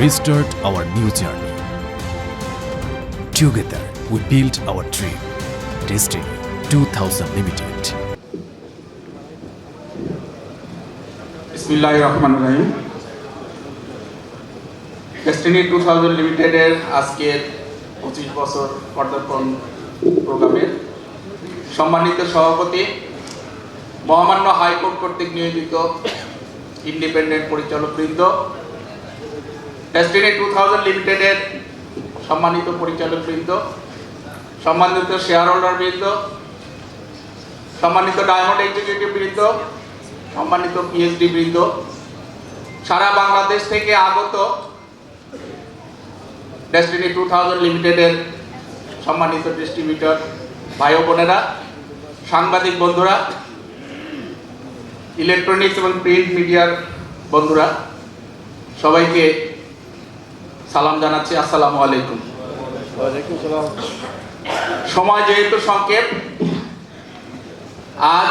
Restart our new journey. Together, we build our dream. Destiny 2000 Limited. Destiny two thousand লিমিটেডের আজকের পঁচিশ বছর পদার্পণ প্রোগ্রামের সম্মানিত সভাপতি মহামান্য হাইকোর্ট কর্তৃক নিয়োজিত ইন্ডিপেন্ডেন্ট পরিচালকবৃন্দ ডেস্টিনি টু থাউজেন্ড লিমিটেডের সম্মানিত পরিচালকবৃন্দ সম্মানিত শেয়ার হোল্ডার বৃন্দ, সম্মানিত ডায়মন্ড এক্সিকিউটিভ বৃন্দ, সম্মানিত পিএইচডি বৃন্দ, সারা বাংলাদেশ থেকে আগত ডেস্টিনি টু থাউজেন্ড লিমিটেডের সম্মানিত ডিস্ট্রিবিউটর ভাই বোনেরা, সাংবাদিক বন্ধুরা ইলেকট্রনিক্স এবং প্রিন্ট মিডিয়ার বন্ধুরা, সবাইকে সালাম জানাচ্ছি, আসসালামু আলাইকুম। সময় যেহেতু সংক্ষেপ আজ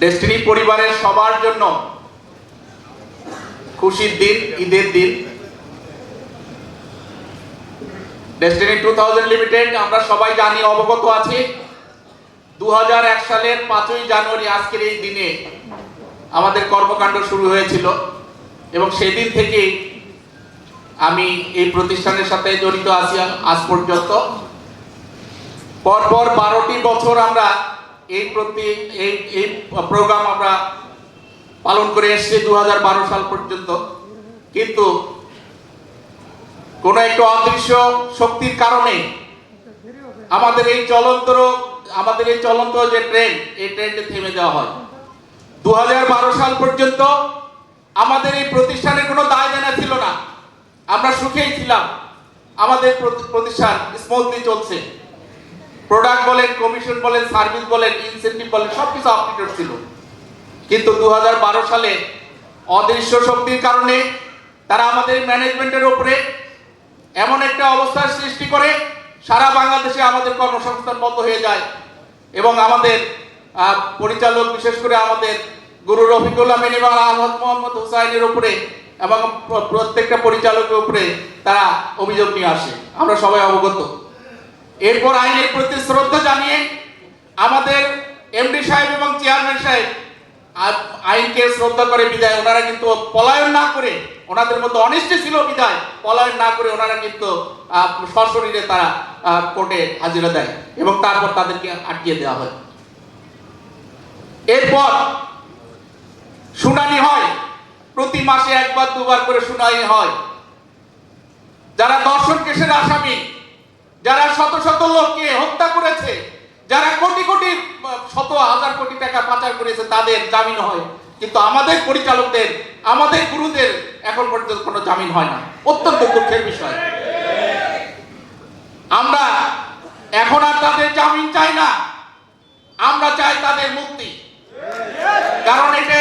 ডেস্টিনি পরিবারের সবার জন্য খুশির দিন, ঈদের দিন। ডেস্টিনি টু থাউজেন্ড লিমিটেড আমরা সবাই জানি, অবগত আছি দু হাজার এক সালের পাঁচই জানুয়ারি আজকের এই দিনে আমাদের কর্মকাণ্ড শুরু হয়েছিল। এবং সেদিন থেকে আমি এই প্রতিষ্ঠানের সাথে জড়িত আছি আজ পর্যন্ত। পরপর বারোটি বছর আমরা এই প্রতি এই এই প্রোগ্রাম আমরা পালন করে এসেছি দু সাল পর্যন্ত। কিন্তু কোন একটু অদৃশ্য শক্তির কারণে আমাদের এই চলন্ত আমাদের এই চলন্ত যে ট্রেন এই ট্রেনটি থেমে দেওয়া হয়। দু হাজার বারো সাল পর্যন্ত আমাদের এই প্রতিষ্ঠানের কোনো দায় দেনা ছিল না। আমরা সুখেই ছিলাম। আমাদের প্রতি- প্রতিষ্ঠান স্মুথলি চলছে। প্রোডাক্ট বলেন কমিশন বলেন সার্ভিস বলেন ইনসেন্টিভ বলেন, সবকিছু আপডেটেড ছিল। কিন্তু দু হাজার বারো সালে অদৃশ্য শক্তির কারণে তারা আমাদের ম্যানেজমেন্টের উপরে এমন একটা অবস্থার সৃষ্টি করে, সারা বাংলাদেশে আমাদের কর্মসংস্থান বন্ধ হয়ে যায় এবং আমাদের পরিচালক বিশেষ করে আমাদের গুরু রফিকুল্লাহ মেনিবার আহমদ মোহাম্মদ হুসাইনের উপরে এবং প্রত্যেকটা পরিচালকের উপরে তারা অভিযোগ নিয়ে আসে। আমরা সবাই অবগত। এরপর আইনের প্রতি শ্রদ্ধা জানিয়ে আমাদের এমডি সাহেব এবং চেয়ারম্যান সাহেব আইনকে শ্রদ্ধা করে বিদায়। ওনারা কিন্তু পলায়ন না করে ওনাদের মধ্যে অনিষ্টি ছিল বিদায়। পলায়ন না করে ওনারা কিন্তু সশরীরে তারা কোর্টে হাজিরা দেয় এবং তারপর তাদেরকে আটকিয়ে দেওয়া হয়। এরপর শুনানি হয়। প্রতি মাসে একবার, দুবার করে শুনানি হয়। যারা দর্শন কেসের আসামি, যারা শত শত লোককে হত্যা করেছে, যারা কোটি কোটি, শত হাজার কোটি টাকা পাচার করেছে, তাদের জামিন হয়। কিন্তু আমাদের পরিচালকদের, আমাদের গুরুদের এখন পর্যন্ত কোনো জামিন হয় না। অত্যন্ত দুঃখের বিষয়। আমরা এখন আর তাদের জামিন চাই না। আমরা চাই তাদের মুক্তি। কারণ এটা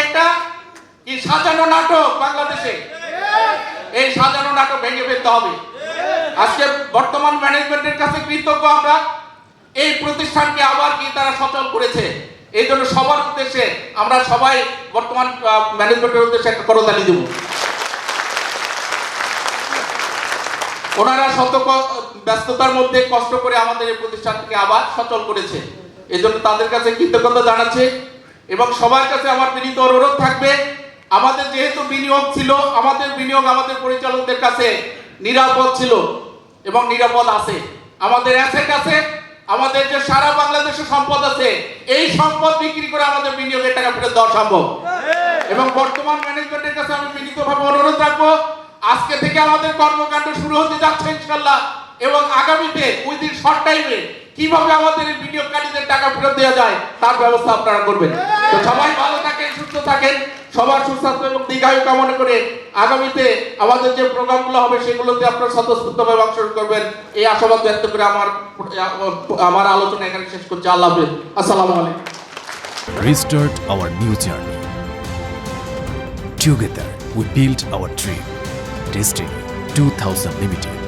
সাজানো নাটক বাংলাদেশে। এই সাজানো নাটক ভেঙে ফেলতে হবে। আজকে বর্তমান ম্যানেজমেন্টের কাছে কৃতজ্ঞ আমরা। এই প্রতিষ্ঠানকে আবার কি তারা সচল করেছে? এই জন্য সবার উদ্দেশ্যে আমরা সবাই বর্তমান ম্যানেজমেন্টের উদ্দেশ্যে একটা করতালি দেব। ওনারা শত ব্যস্ততার মধ্যে কষ্ট করে আমাদের এই প্রতিষ্ঠানকে আবার সচল করেছে। এই জন্য তাদের কাছে কৃতজ্ঞতা জানাচ্ছে এবং সবার কাছে আমার বিনীত অনুরোধ থাকবে আমাদের যেহেতু বিনিয়োগ ছিল, আমাদের বিনিয়োগ আমাদের পরিচালকদের কাছে নিরাপদ ছিল এবং নিরাপদ আছে। আমাদের অ্যাসেট আছে, আমাদের যে সারা বাংলাদেশে সম্পদ আছে, এই সম্পদ বিক্রি করে আমাদের বিনিয়োগের টাকা ফেরত দেওয়া সম্ভব। এবং বর্তমান ম্যানেজমেন্টের কাছে আমি বিনীতভাবে অনুরোধ রাখব, আজকে থেকে আমাদের কর্মকাণ্ড শুরু হতে যাচ্ছে ইনশাল্লাহ এবং আগামীতে উইদিন শর্ট টাইমে কীভাবে আমাদের বিনিয়োগকারীদের টাকা ফেরত দেওয়া যায়, তার ব্যবস্থা আপনারা করবেন। তো সবাই ভালো থাকেন, সুস্থ থাকেন। সবার সুস্বাস্থ্য এবং দীর্ঘায়ু কামনা করে আগামীতে আমাদের যে প্রোগ্রামগুলো হবে সেগুলোতে আপনারা স্বতঃস্ফূর্তভাবে অংশগ্রহণ করবেন এই আশাবাদ ব্যক্ত করে আমার আমার আলোচনা এখানে শেষ করছি আল্লাহ হাফেজ আসসালামু আলাইকুম Restart our new journey. Together, we build our dream. Destiny 2000 Limited.